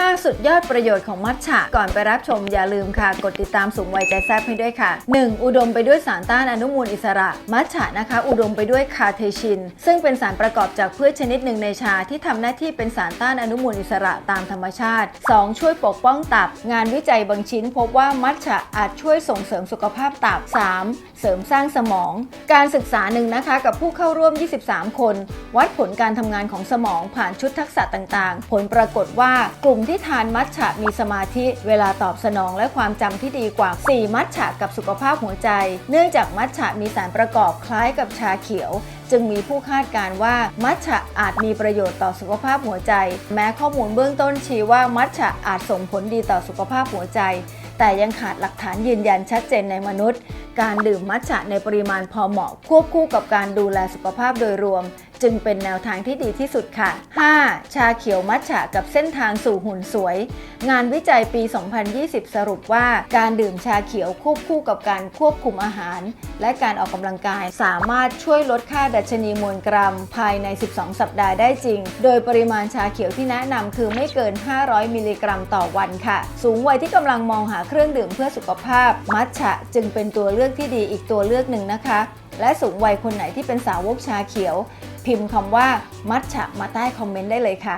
5 สุดยอดประโยชน์ของมัทฉะ ก่อนไปรับชมอย่าลืมค่ะ กดติดตามสูงวัยใจแซบให้ด้วยค่ะ 1. อุดมไปด้วยสารต้านอนุมูลอิสระ มัทฉะนะคะ อุดมไปด้วยคาเทชิน ซึ่งเป็นสารประกอบจากพืชชนิดหนึ่งในชาที่ทำหน้าที่เป็นสารต้านอนุมูลอิสระตามธรรมชาติ 2. ช่วยปกป้องตับ งานวิจัยบางชิ้น พบว่ามัทฉะอาจช่วยส่งเสริมสุขภาพตับ 3. เสริมสร้างสมอง การศึกษาหนึ่งนะคะกับผู้เข้าร่วม 23 คน วัดผลการทำงานของสมองผ่านชุดทักษะต่างๆ ผลปรากฏว่ากลุ่มที่ทานมัทฉะมีสมาธิเวลาตอบสนองและความจำที่ดีกว่า 4 มัทฉะกับสุขภาพหัวใจ เนื่องจากมัทฉะมีสารประกอบคล้ายกับชาเขียว จึงมีผู้คาดการว่ามัทฉะอาจมีประโยชน์ต่อสุขภาพหัวใจ แม้ข้อมูลเบื้องต้นชี้ว่ามัทฉะอาจส่งผลดีต่อสุขภาพหัวใจ แต่ยังขาดหลักฐานยืนยันชัดเจนในมนุษย์ การดื่มมัทฉะในปริมาณพอเหมาะควบคู่กับการดูแลสุขภาพโดยรวม จึงเป็นแนวทางที่ดีที่สุดค่ะ 5. ชาเขียวมัทฉะกับเส้นทางสู่หุ่นสวย งานวิจัยปี 2020 สรุปว่าการดื่มชาเขียวควบคู่กับการควบคุมอาหาร และการออกกำลังกาย สามารถช่วยลดค่าดัชนีมวลกรัม ภายใน 12 สัปดาห์ได้จริง โดยปริมาณชาเขียวที่แนะนำคือไม่เกิน 500 มิลลิกรัมต่อวันค่ะ สูงวัยที่กำลังมองหาเครื่องดื่มเพื่อสุขภาพ มัทฉะจึงเป็นตัวเลือกที่ดีอีกตัวเลือกหนึ่งนะคะและสูงวัยคนไหนที่เป็นสาวกชาเขียวพิมพ์คำว่ามัทฉะมาใต้คอมเมนต์ได้เลยค่ะ